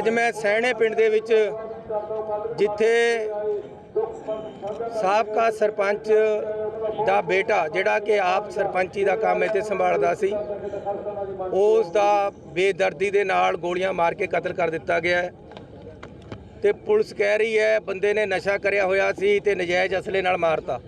ਅੱਜ ਮੈਂ ਸੈਣੇ ਪਿੰਡ ਦੇ ਵਿੱਚ ਜਿੱਥੇ ਸਾਬਕਾ ਸਰਪੰਚ ਦਾ ਬੇਟਾ, ਜਿਹੜਾ ਕਿ ਆਪ ਸਰਪੰਚੀ ਦਾ ਕੰਮ ਇੱਥੇ ਸੰਭਾਲਦਾ ਸੀ ਉਸ ਦਾ ਬੇਦਰਦੀ ਦੇ ਨਾਲ ਗੋਲੀਆਂ ਮਾਰ ਕੇ ਕਤਲ ਕਰ ਦਿੱਤਾ ਗਿਆ ਹੈ। ਤੇ ਪੁਲਿਸ ਕਹਿ ਰਹੀ ਹੈ, ਬੰਦੇ ਨੇ ਨਸ਼ਾ ਕਰਿਆ ਹੋਇਆ ਸੀ ਤੇ ਨਜਾਇਜ਼ ਅਸਲੇ ਨਾਲ ਮਾਰਤਾ।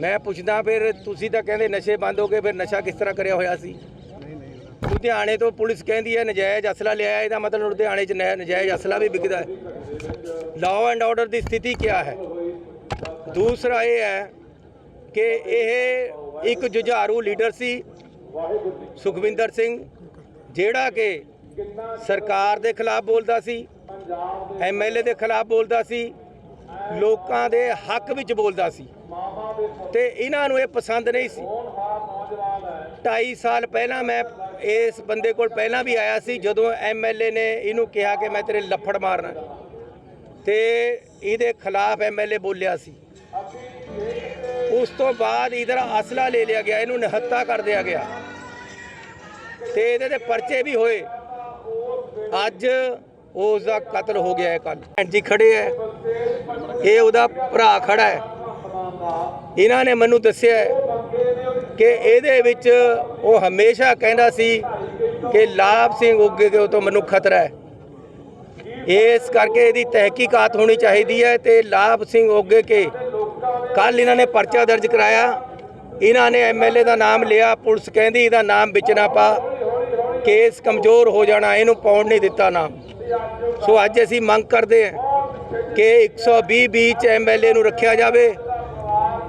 ਮੈਂ ਪੁੱਛਦਾ, ਫਿਰ ਤੁਸੀਂ ਤਾਂ ਕਹਿੰਦੇ ਨਸ਼ੇ ਬੰਦ ਹੋ ਗਏ, ਫਿਰ ਨਸ਼ਾ ਕਿਸ ਤਰ੍ਹਾਂ ਕਰਿਆ ਹੋਇਆ ਸੀ? ਲੁਧਿਆਣੇ ਤੋਂ ਪੁਲਿਸ ਕਹਿੰਦੀ ਹੈ ਨਜਾਇਜ਼ ਅਸਲਾ ਲਿਆ ਇਹਦਾ ਮਤਲਬ ਲੁਧਿਆਣੇ 'ਚ ਨੈ- ਨਜਾਇਜ਼ ਅਸਲਾ ਵੀ ਵਿਕਦਾ ਹੈ। ਲਾਅ ਐਂਡ ਆਰਡਰ ਦੀ ਸਥਿਤੀ ਕੀ ਹੈ? ਦੂਸਰਾ ਇਹ ਹੈ ਕਿ ਇਹ ਇੱਕ ਜੁਝਾਰੂ ਲੀਡਰ ਸੀ, ਸੁਖਵਿੰਦਰ ਸਿੰਘ, ਜਿਹੜਾ ਕਿ ਸਰਕਾਰ ਦੇ ਖਿਲਾਫ ਬੋਲਦਾ ਸੀ ਐਮਐਲਏ ਦੇ ਖਿਲਾਫ ਬੋਲਦਾ ਸੀ, ਲੋਕਾਂ ਦੇ ਹੱਕ ਵਿੱਚ ਬੋਲਦਾ ਸੀ। ਤੇ ਇਹਨਾਂ ਨੂੰ ਇਹ ਪਸੰਦ ਨਹੀਂ ਸੀ। 2.5 ਸਾਲ ਪਹਿਲਾਂ ਮੈਂ ਇਸ ਬੰਦੇ ਕੋਲ ਪਹਿਲਾਂ ਵੀ ਆਇਆ ਸੀ, ਜਦੋਂ ਐਮਐਲਏ ਨੇ ਇਹਨੂੰ ਕਿਹਾ ਕਿ ਮੈਂ ਤੇਰੇ ਲੱਫੜ ਮਾਰਨਾ। ਤੇ ਇਹਦੇ ਖਿਲਾਫ ਐਮਐਲਏ ਬੋਲਿਆ ਸੀ। ਉਸ ਤੋਂ ਬਾਅਦ ਇਧਰ ਅਸਲਾ ਲੈ ਲਿਆ ਗਿਆ, ਇਹਨੂੰ ਨਿਹੱਤਾ ਕਰ ਦਿਆ ਗਿਆ। ਤੇ ਇਹਦੇ ਤੇ ਪਰਚੇ ਵੀ ਹੋਏ। ਅੱਜ ਉਸ ਦਾ ਕਤਲ ਹੋ ਗਿਆ ਹੈ ਕੱਲ ਜੀ ਖੜੇ ਹੈ। ਇਹ ਉਹਦਾ ਭਰਾ ਖੜਾ ਹੈ। ਇਹਨਾਂ ਨੇ ਮੈਨੂੰ ਦੱਸਿਆ ਕਿ ਇਹਦੇ ਵਿੱਚ ਉਹ ਹਮੇਸ਼ਾ ਕਹਿੰਦਾ ਸੀ ਕਿ ਲਾਭ ਸਿੰਘ ਉੱਗੇ ਕੇ ਤੋਂ ਮੈਨੂੰ ਖਤਰਾ ਹੈ। ਇਸ ਕਰਕੇ ਇਹਦੀ ਤਹਿਕੀਕਾਤ ਹੋਣੀ ਚਾਹੀਦੀ ਹੈ ਤੇ ਲਾਭ ਸਿੰਘ ਉੱਗੇ ਕੇ ਕੱਲ ਇਹਨਾਂ ਨੇ ਪਰਚਾ ਦਰਜ ਕਰਾਇਆ। ਇਹਨਾਂ ਨੇ ਐਮਐਲਏ ਦਾ ਨਾਮ ਲਿਆ, ਪੁਲਿਸ ਕਹਿੰਦੀ ਇਹਦਾ ਨਾਮ ਵਿੱਚ ਨਾ ਪਾ। ਕੇਸ ਕਮਜ਼ੋਰ ਹੋ ਜਾਣਾ, ਇਹਨੂੰ ਪਾਉਣ ਨਹੀਂ ਦਿੱਤਾ ਨਾਮ। ਸੋ ਅੱਜ ਅਸੀਂ ਮੰਗ ਕਰਦੇ ਹਾਂ ਕਿ 120 ਵਿੱਚ ਐਮਐਲਏ ਨੂੰ ਰੱਖਿਆ ਜਾਵੇ।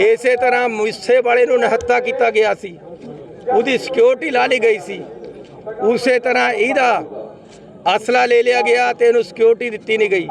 ਇਸੇ ਤਰ੍ਹਾਂ ਮੁੱਸੇ ਵਾਲੇ ਨੂੰ ਨਹੱਤਾ ਕੀਤਾ ਗਿਆ ਸੀ। ਉਹਦੀ ਸਿਕਿਉਰਿਟੀ ਲਾ ਲਈ ਗਈ ਸੀ। ਉਸੇ ਤਰ੍ਹਾਂ ਇਹਦਾ ਅਸਲਾ ਲੈ ਲਿਆ ਗਿਆ ਤੇ ਇਹਨੂੰ ਸਿਕਿਉਰਿਟੀ ਦਿੱਤੀ ਨਹੀਂ ਗਈ।